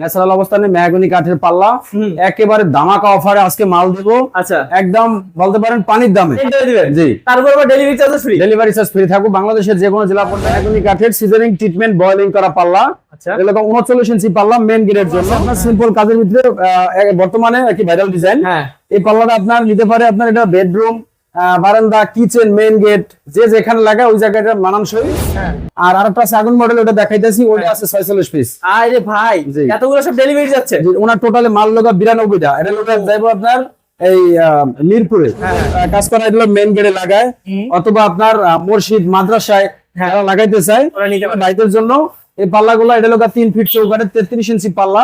Natural অবস্থানে mahogany কাঠের পাল্লা। একেবারে দামাকা অফারে আজকে মাল দেবো। আচ্ছা। একদম বলতে পারেন পানির দামে। জি। তারপর আবার delivery charge free delivery charge free থাকব বাংলাদেশের যে কোনো জেলা পর্যায়ে মেহগনি কাঠের সিজনিং ট্রিটমেন্ট বয়লিং করা পাল্লা। আচ্ছা। উনচল্লিশ ইঞ্চি পাল্লা মেন গেটের জন্য। আপনার সিম্পল কাজের ভিতরে বর্তমানে একটি ভাইরাল ডিজাইন হ্যাঁ। এই পাল্লাটা আপনার নিতে পারে আপনার এটা বেডরুম বারান্দা কিচেন মেইন গেট যে যেখানে লাগায় ওই জায়গাটা মানানসই। হ্যাঁ। আর আরেকটা আছে আগুন মডেল ওটা দেখাইতেছি ওটা আছে ছয়চল্লিশ পিস আরে ভাই এতগুলো সব ডেলিভারি যাচ্ছে। ওনার টোটালে মাল লগা বিরানব্বইটা। এটা লোটা যাইবো আপনার এই মিরপুরে। হ্যাঁ। কাজ করা এগুলো মেন গেটে লাগায়। অথবা আপনার মসজিদ মাদ্রাসায় হ্যাঁ। লাগাইতে চায় ওরা নিতে পারে। বাইকের জন্য এই পাল্লাগুলো এটা লোকা তিন ফিট চৌকাঠের তেত্রিশ ইঞ্চি পাল্লা।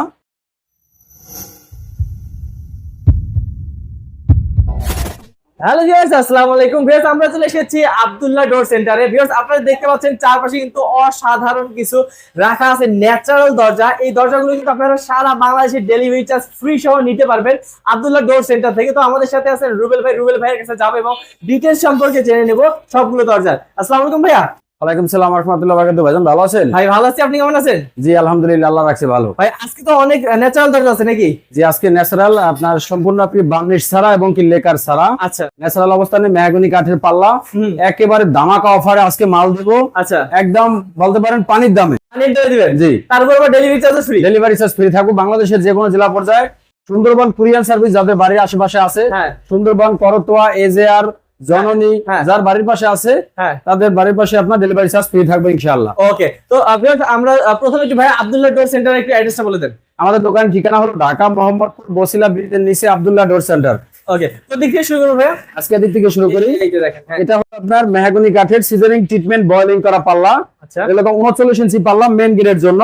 হ্যালো ভিউয়ার্স আসসালামু আলাইকুম ভিউয়ার্স আমরা চলে এসেছি আব্দুল্লাহ ডোর সেন্টারে ভিউয়ার্স আপনারা দেখতে পাচ্ছেন চারপাশে কিন্তু অসাধারণ কিছু রাখা আছে ন্যাচারাল দরজা। এই দরজাগুলো কিন্তু আপনারা সারা বাংলাদেশে ডেলিভারি চার্জ ফ্রি সহ নিতে পারবেন আব্দুল্লাহ ডোর সেন্টার থেকে। তো আমাদের সাথে আছেন রুবেল ভাই। রুবেল ভাইয়ের কাছে যাব এবং ডিটেলস সম্পর্কে জেনে নেব সবগুলো দরজা আসসালামু আলাইকুম ভাইয়া। ওয়ালাইকুম সালাম রহমতুল্লাহ বারাকাতুহু। ভাইজান ভালো আছেন? ভাই ভালো আছি। আপনি কেমন আছেন? জি আলহামদুলিল্লাহ আল্লাহ রাখছে ভালো। ভাই আজকে তো অনেক ন্যাচারাল দরজা আছে নাকি? জি আজকে ন্যাচারাল আপনার সম্পূর্ণ আপনি বার্নিশ ছাড়া এবং কি লেকার ছাড়া। আচ্ছা। ন্যাচারাল অবস্থানে মেহগনি কাঠের পাল্লা। একেবারে অফারে আজকে মাল দেবো। আচ্ছা। একদম বলতে পারেন পানির দামে। পানির দিয়ে দিবেন? জি। তারপর আবার delivery charge free delivery charge free থাকব বাংলাদেশের যে কোনো জেলা পর্যায়ে সুন্দরবন কুরিয়ান সার্ভিস যাদের বাড়ির আশেপাশে আছে হ্যাঁ। সুন্দরবন করতোয়া এজেআর জননী হ্যাঁ। যার বাড়ির পাশে আছে হ্যাঁ। তাদের বাড়ির পাশে আপনার ডেলিভারি চার্জ ফ্রি থাকবে ইনশাআল্লাহ। ওকে তো আমরা প্রথমে ভাই আব্দুল্লাহ ডোর সেন্টারের একটু অ্যাড্রেসটা বলে দেন। আমাদের দোকান ঠিকানা হলো ঢাকা মোহাম্মদপুর বসিলা ব্রিজের নিচে আব্দুল্লাহ ডোর সেন্টার ওকে তো দিক থেকে শুরু করব ভাইয়া। আজকে দিক থেকে শুরু করি। হ্যাঁ। এটা হলো আপনার মেহগনি কাঠের সিজনিং ট্রিটমেন্ট বয়লিং করা পাল্লা। আচ্ছা। এরকম উনচল্লিশ ইঞ্চি পাল্লা মেন গেটের জন্য।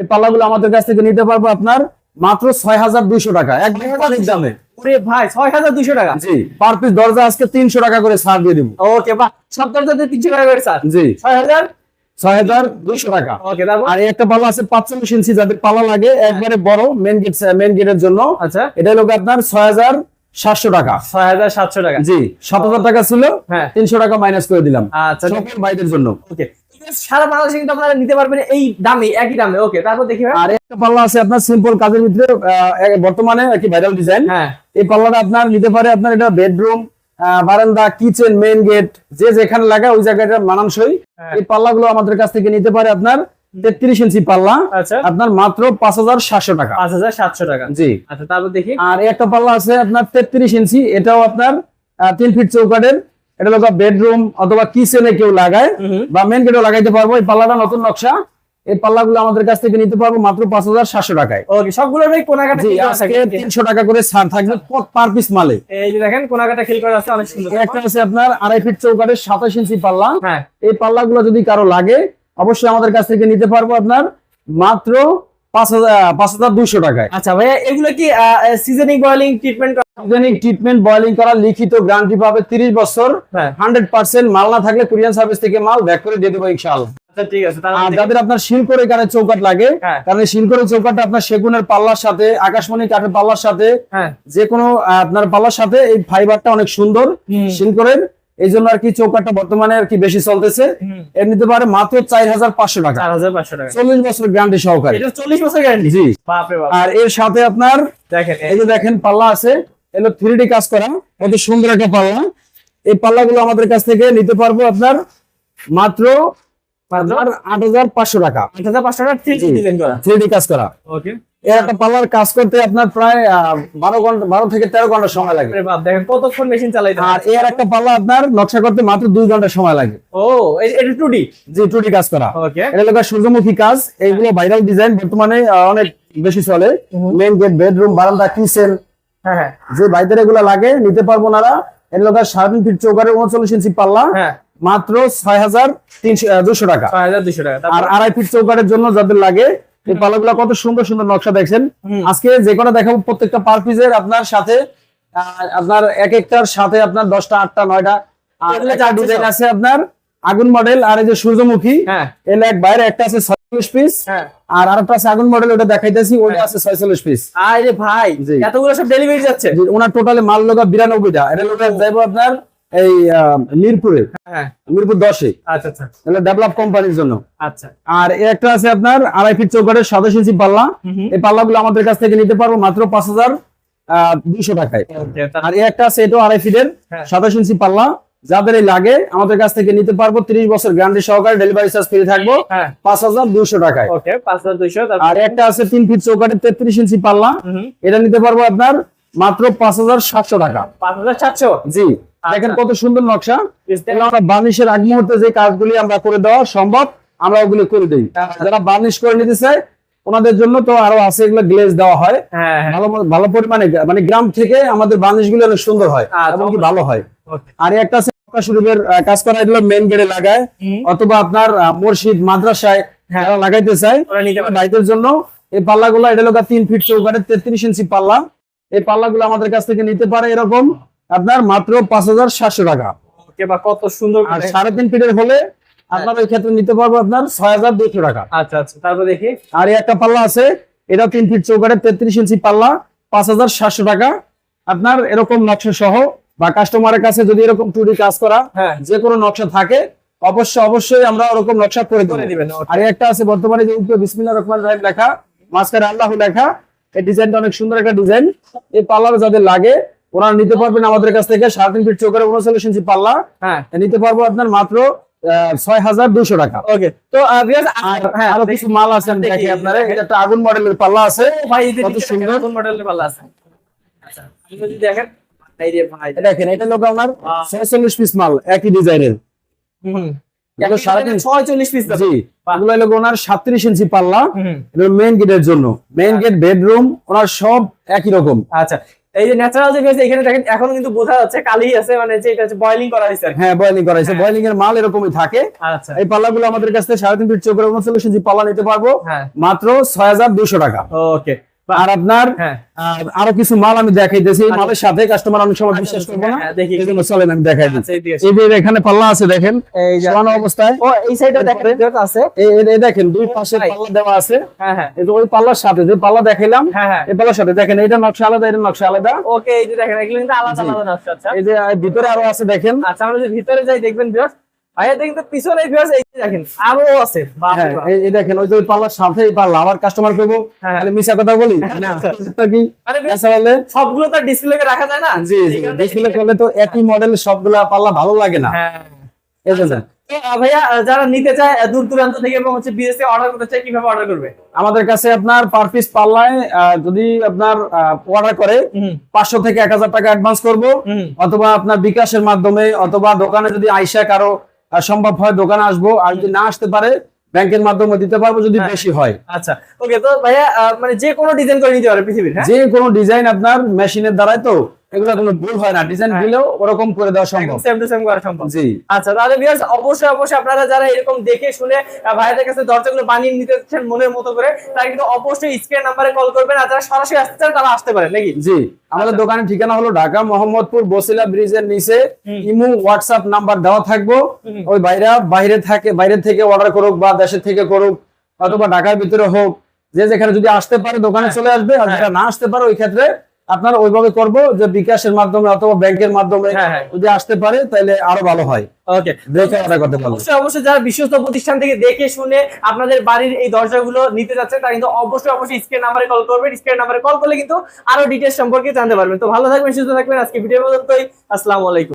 এই পাল্লাগুলো আমাদের কাছ থেকে নিতে পারব আপনার মাত্র ছয় হাজার দুইশো টাকা। একদম দামে। ওরে ভাই ছয় হাজার দুশো টাকা। জি পার পিস দরজা আজকে তিনশো টাকা করে ছাড় দিয়ে দিব। ওকে বাহ সব দরজাতে তিনশো টাকা করে স্যার জি। ছয় হাজার ছয় হাজার দুইশো টাকা। ওকে তারপর? আর একটা পাল্লা আছে পাঁচচল্লিশ ইঞ্চি যাদের পাল্লা লাগে একবারে বড় মেন গেট মেন গেটের জন্য। আচ্ছা। এটা হলো আপনার ছয় হাজার সাতশো টাকা। ছয় হাজার সাতশো টাকা। জি সাত হাজার টাকা ছিল হ্যাঁ। তিনশো টাকা মাইনাস করে দিলাম। আচ্ছা। ভাইদের জন্য। ওকে। সারা বাংলাদেশে কিন্তু আপনারা নিতে পারবেন এই দামে একই দামে। ওকে তারপর দেখি আর একটা পাল্লা আছে আপনার সিম্পল কাজের ভিতরে বর্তমানে একটি ভাইরাল ডিজাইন হ্যাঁ। এই পাল্লাটা আপনার নিতে পারে আপনার এটা বেডরুম বারান্দা কিচেন মেইন গেট যে যেখানে ওই জায়গাটা মানানসই। হ্যাঁ। এই পাল্লাগুলো আমাদের কাছ থেকে নিতে পারে আপনার তেত্রিশ ইঞ্চি পাল্লা। আচ্ছা। আপনার মাত্র পাঁচ হাজার সাতশো টাকা। পাঁচ হাজার সাতশো টাকা। জি। আচ্ছা তারপর দেখি। আর একটা পাল্লা আছে আপনার তেত্রিশ ইঞ্চি এটাও আপনার তিন ফিট চৌকাটের এটা হলো বেডরুম অথবা কিচেনে কেউ লাগায় বা মেন গেটও লাগাইতে পারব। এই পাল্লাটা নতুন নকশা। এই পাল্লাগুলো আমাদের কাছ থেকে নিতে পারব মাত্র পাঁচ হাজার সাতশো টাকায়। ওকে সবগুলো ভাই কোনাকাটা। তিনশো টাকা করে ছাড় থাকবে পার পিস মালে। এই যে দেখেন কোনাকাটা খিল করা আছে অনেক সুন্দর। একটা আছে আপনার আড়াই ফিট চৌকাটের সাতাশ ইঞ্চি পাল্লা। হ্যাঁ। এই পাল্লাগুলো যদি কারও লাগে অবশ্যই আমাদের কাছ থেকে নিতে পারব আপনার মাত্র পাঁচ হাজার পাঁচ টাকায়। আচ্ছা ভাইয়া এগুলো কি seasoning boiling treatment unique treatment boiling করা লিখিত গ্যারান্টি পাবে তিরিশ বছর। হান্ড্রেড পার্সেন্ট মাল না থাকলে কুরিয়ান সার্ভিস থেকে মাল ব্যাক করে দিয়ে দেবো ইনশাআল্লাহ। ঠিক আছে তারপর আর যাদের আপনার শিলকর এখানে চৌকাট লাগে হ্যাঁ। কারণ এই চৌকাটটা আপনার সেগুনের পাল্লার সাথে আকাশমণি কাঠের পাল্লার সাথে হ্যাঁ। যে কোনো আপনার পাল্লার সাথে এই ফাইবারটা অনেক সুন্দর। শিলকরের। এই জন্য আর কি চৌকাটা বর্তমানে আর কি বেশি চলতেছে। এর নিতে পারে মাত্র চার হাজার পাঁচশো টাকা। চার হাজার পাঁচশো টাকা। চল্লিশ বছর গ্যারান্টি সহকারে। চল্লিশ বছর গ্যারান্টি জি। আর এর সাথে আপনার দেখেন এই যে দেখেন পাল্লা আছে এগুলো থ্রি ডি কাজ করা কত সুন্দর একটা পাল্লা। এই পাল্লাগুলো আমাদের কাছ থেকে নিতে পারব আপনার মাত্র আট হাজার পাঁচশো টাকা। আট হাজার পাঁচশো টাকা থ্রি ডি কাজ করা। ওকে এর একটা পাল্লার কাজ করতে আপনার প্রায় বারো ঘণ্টা বারো থেকে তেরো ঘণ্টা সময় লাগে। দেখেন কতক্ষণ মেশিন চালাইতে আর এর একটা পাল্লা আপনার নকশা করতে মাত্র দুই ঘণ্টা সময় লাগে। ও এটা two D G two D কাজ করা। এটা সূর্যমুখী কাজ। এইগুলো ভাইরাল ডিজাইন বর্তমানে অনেক বেশি চলে। মেইন গেট বেডরুম বারান্দা কিচেন হ্যাঁ হ্যাঁ। যে বাইদের এগুলো লাগে নিতে পারব না এর লোক সাড়ে তিন ফিট চৌকারের উনচল্লিশ ইঞ্চি পাল্লা হ্যাঁ। মাত্র ছয় হাজার তিনশো দুশো টাকা। ছয় হাজার দুশো টাকা। আর আড়াই ফিট চৌকারের জন্য যাদের লাগে এই পাল্লাগুলো কত সুন্দর সুন্দর নকশা দেখছেন। আজকে যে কটা দেখাবো প্রত্যেকটা পার পিসের আপনার সাথে আপনার এক একটার সাথে আপনার দশটা আটটা নয়টা। আর একটা ডিজাইন আছে আপনার আগুন মডেল আর এই যে সূর্যমুখী হ্যাঁ। এর এক বাইরে একটা আছে ছয়চল্লিশ পিস হ্যাঁ। আর আরেকটা আছে আগুন মডেল ওটা দেখাইতেছি ওটা আছে ছয়চল্লিশ পিস আরে ভাই। এতগুলো সব ডেলিভারি যাচ্ছে। ওনার টোটালে মাল লগা বিরানব্বইটা। এটা যাইবো আপনার এই মিরপুরে। হ্যাঁ। মিরপুর দশে। আচ্ছা আচ্ছা। ডেভেলপ কোম্পানির জন্য। আচ্ছা। আর একটা আছে আপনার আড়াই ফিট চৌকাটের সাতাশ ইঞ্চি পাল্লা। এই পাল্লাগুলো আমাদের কাছ থেকে নিতে পারব মাত্র পাঁচ হাজার দুইশো টাকায়। আর একটা আছে এটাও আড়াই ফিটের হ্যাঁ। সাতাশ ইঞ্চি পাল্লা। যাদের এই লাগে আমাদের কাছ থেকে নিতে পারব। তিরিশ বছর গ্যারান্টি সহকারে ডেলিভারি চার্জ ফ্রি থাকব। হ্যাঁ। পাঁচ হাজার দুইশো টাকায়। আর একটা আছে তিন ফিট চৌকাটের তেত্রিশ ইঞ্চি পাল্লা। এটা নিতে পারব আপনার মাত্র পাঁচ হাজার সাতশো টাকা। পাঁচ হাজার সাতশো? জি দেখেন আচ্ছা। কত সুন্দর নকশা। আমরা বার্নিশের আগ মুহূর্তে যে কাজগুলি আমরা করে দেওয়া সম্ভব আমরা ওগুলো করে দিই। আচ্ছা। যারা বার্নিশ করে নিতে চায় ওনাদের জন্য তো আরও আছে এগুলো গ্লেজ দেওয়া হয়। হ্যাঁ হ্যাঁ। ভালো ভালো পরিমাণে মানে গ্রাম থেকে আমাদের বার্নিশগুলো অনেক সুন্দর হয় আচ্ছা, এবং কি ভালো হয়। আর একটা শরীফের কাজ করা এগুলো মেন গেটে লাগায়। অথবা আপনার মসজিদ মাদ্রাসায় হ্যাঁ। লাগাইতে চায় পারে। ভাইদের জন্য এই পাল্লাগুলো এটা লোক তিন ফিট চৌকাঠের তেত্রিশ ইঞ্চি পাল্লা। এই পাল্লাগুলো আমাদের কাছ থেকে নিতে পারে এরকম আপনার মাত্র পাঁচ হাজার সাতশো টাকা। কত সুন্দর আর সাড়ে তিন ফিটের হলে আপনার ওই ক্ষেত্রে নিতে পারব আপনার ছয় হাজার দুশো টাকা। আচ্ছা আচ্ছা তারপর দেখি। আর একটা পাল্লা আছে এটা তিন ফিট চৌকাঠের তেত্রিশ ইঞ্চি পাল্লা পাঁচ হাজার সাতশো টাকা। আপনার এরকম নকশা সহ বা কাস্টমারের কাছে যদি এরকম টুরি কাজ করা হ্যাঁ। যে কোনো নকশা থাকে অবশ্যই অবশ্যই আমরা ওরকম নকশা করে করে দেবো দিবেন আর একটা আছে বর্তমানে যে উপরে বিসমিল্লাহ রহমান রাহিম লেখা মাঝখানে আল্লাহ লেখা এই ডিজাইনটা অনেক সুন্দর একটা ডিজাইন। এই পাল্লার যাদের লাগে ওরা নিতে পারবেন আমাদের কাছ থেকে সাড়ে তিন ফিট চৌকারে উনচল্লিশ ইঞ্চি পাল্লা। হ্যাঁ। নিতে পারব আপনার মাত্র ছয় হাজার দুশো টাকা। ওকে। তো আর হ্যাঁ আরও কিছু মাল আছে আমি দেখি, আপনারা এটা একটা আগুন মডেলের পাল্লা আছে। ভাই কত সুন্দর। দেখেন, মডেলের পাল্লা আছে। আচ্ছা যদি দেখেন এটা দেখেন এটা লোক আপনার আহ। পিস মাল একই ডিজাইনের। হুম। এগুলো সাড়ে ছয়চল্লিশ পিস জি এগুলো হলো ওনার সাতত্রিশ ইঞ্চি পাল্লা। হুম মেইন গেটের জন্য। মেইন গেট বেডরুম ওনার সব একই রকম। আচ্ছা এই যে ন্যাচারাল যে হয়েছে এখানে দেখেন এখনও কিন্তু বোঝা যাচ্ছে কালি আছে মানে যে এটা হচ্ছে বয়লিং করা হয়েছে হ্যাঁ বয়েলিং করা হয়েছে। হ্যাঁ। এর মাল এরকমই থাকে। আচ্ছা। এই পাল্লাগুলো আমাদের কাছ সাড়ে তিন ফিট পাল্লা নিতে পারব। হ্যাঁ। মাত্র ছয় হাজার দুশো টাকা। ওকে আর আপনার হ্যাঁ। আরও কিছু মাল আমি দেখাইতেছি। এই মালের সাথে কাস্টমার অনেক সময় বিশ্বাস করব না। হ্যাঁ, চলেন আমি দেখাই দিচ্ছি আচ্ছা, এই যে এখানে পাল্লা আছে দেখেন। এই অবস্থায়। ও এই সাইডে দেখেন আছে। এই এই- এই দেখেন দুই পাশে পাল্লা দেওয়া আছে। হ্যাঁ হ্যাঁ। এই যে ওই পাল্লার সাথে যে পাল্লা দেখাইলাম হ্যাঁ এই পাল্লার সাথে দেখেন এটা নকশা আলাদা এটা নকশা আলাদা। ওকে এই যে দেখেন এগুলো কিন্তু আলাদা আলাদা নকশা আচ্ছা। এই যে ভিতরে আরও আছে দেখেন। আচ্ছা আমরা যদি ভিতরে যাই দেখবেন ভিউয়ার্স ভাইয়া দেখেন তো পিছনে ভিউয়ার্স এই দেখেন আরও আছে হ্যাঁ বাপ। এই এই দেখেন ওই যে পাল্লার সাথে পাল্লা কাস্টমার হ্যাঁ। তাহলে মিশা কথা বলি? না কি? আসলে সবগুলো তো ডিসপ্লে রাখা যায় না? জি জি ডিসপ্লে করলে তো একই মডেল সবগুলা পাল্লা ভালো লাগে না। হ্যাঁ। আহ, ভাইয়া যারা নিতে চায় দূর দূরান্ত থেকে এবং হচ্ছে বিদেশে অর্ডার করতে চায় কীভাবে অর্ডার করবে? আমাদের কাছে আপনার পার পিস পাল্লায় যদি আপনার অর্ডার করে পাঁচশো থেকে এক হাজার টাকা অ্যাডভান্স করব। অথবা আপনার বিকাশের মাধ্যমে অথবা দোকানে যদি আইসা কারও সম্ভব হয় দোকানে আসব আর যদি না আসতে পারে ব্যাংকের মাধ্যমে দিতে পারব যদি হ্যাঁ। বেশি হয় আচ্ছা ওকে তো ভাইয়া মানে যে কোনো ডিজাইন করে নিতে পারে পৃথিবীর হ্যাঁ যে কোনো ডিজাইন আপনার মেশিনের দ্বারাই তো এগুলো কোনো ভুল হয় না। ডিজাইন। দিলেও ওরকম করে দেওয়া সম্ভব। সেম টু সেম করা সম্ভব। জি। আচ্ছা তাহলে ভিউয়ার্স অবশ্যই অবশ্যই আপনারা যারা এরকম দেখে শুনে ভাইয়াদের কাছে দরজাগুলো বানিয়ে নিতে চাচ্ছেন মনের মতো করে তারা কিন্তু অবশ্যই স্ক্রিন নাম্বারে কল করবেন আর যারা সরাসরি আসতে চান তারা আসতে পারেন নাকি? জি। আমাদের। দোকানের ঠিকানা হলো ঢাকা মোহাম্মদপুর বসিলা ব্রিজের নিচে। ইমু হোয়াটসঅ্যাপ নাম্বার দেওয়া থাকব। ওই বাইরা বাইরে থাকে বাইরে থেকে অর্ডার করুক বা দেশের থেকে করুক অথবা ঢাকার ভিতরে হোক যে যেখানে যদি আসতে পারে দোকানে হ্যাঁ। চলে আসবে আর হ্যাঁ। যেটা না আসতে পারে ওই ক্ষেত্রে আপনার ওইভাবে করব যে বিকাশের মাধ্যমে অথবা ব্যাংকের মাধ্যমে হ্যাঁ, হ্যাঁ। যদি আসতে পারে তাহলে আরও ভালো হয়। ওকে দেখে অর্ডার করতে পারব অবশ্যই অবশ্যই যারা বিশ্বস্ত প্রতিষ্ঠান থেকে দেখে শুনে আপনাদের বাড়ির এই দরজাগুলো নিতে যাচ্ছে তারা কিন্তু অবশ্যই অবশ্যই স্ক্রিন নাম্বারে কল করবেন। স্ক্রিন নাম্বারে কল করলে কিন্তু আরও সম্পর্কে জানতে পারবেন। তো ভালো থাকবেন সুস্থ থাকবেন। আজকে ভিডিও আসসালামু আলাইকুম।